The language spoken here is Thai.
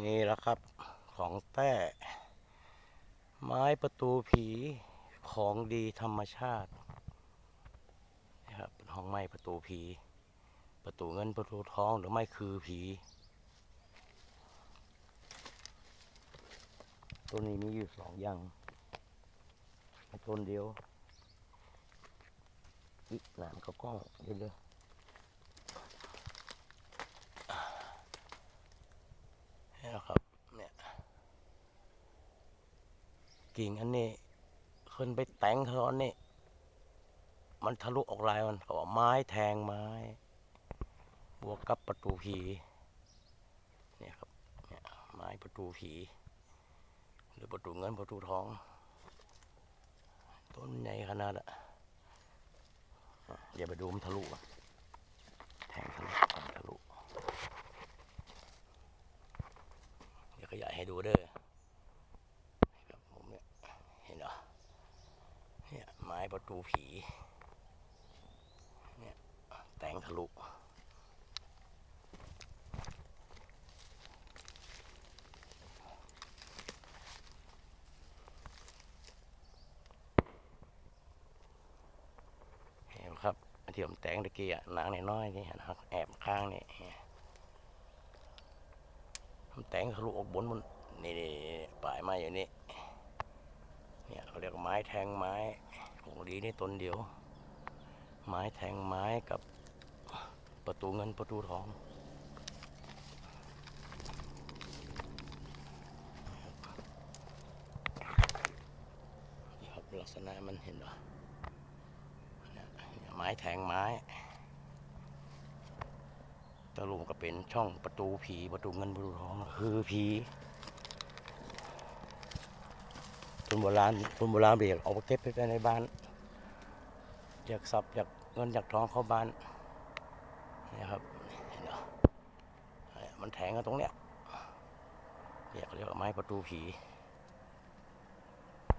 นี่แหละครับของแต้ไม้ประตูผีของดีธรรมชาตินะครับเป็นห้องไม้ประตูผี ประตูเงินประตูทองหรือไม่คือผีตัวนี้มีอยู่สองอย่างต้นเดียวอีกหนามก็กล้องเดี๋ยวเยๆนะครับเนี่ย กิ่งอันนี้ขึ้นไปแต่งเขาอันนี้มันทะลุออกลายมันเขาบอกไม้แทงไม้ บวกกับประตูผีเนี่ยครับเนี่ยไม้ประตูผีหรือประตูเงินประตูทอง ต้นใหญ่ขนาดอะอะเดี๋ยวไปดูมันทะลุอนแทงทะลุแทงทะลุเดี๋ยวขยายให้ดูเด้อนี่ครับผมเนี่ยเห็นเหรอ เนี่ยไม้ประตูผี เนี่ย แต่งทะลุเห็นไหมครับอันที่ผมแต่งตะกี้อะหนังน้อยๆนี่นะแอบข้างนี่ผมแต่งทะลุออกบนมันนี่ปลายไม้อย่างนี้เนี่ยเขาเรียกไม้แทงไม้ ของดีนี่ต้นเดียว ไม้แทงไม้กับประตูเงินประตูทองครับลักษณะมันเห็นเหรอไม้แทงไม้ตะลุมก็เป็นช่องประตูผีประตูเงินประตูทอง คือผี คนโบราณคนโบราณเรียกเอาไปเก็บไว้ในบ้านอยากทรัพย์อยากเงินอยากทองเข้าบ้านนี่ครับเห็นเหรอมันแทงกันตรงเนี้ยเรียกเรียกไม้ประตูผี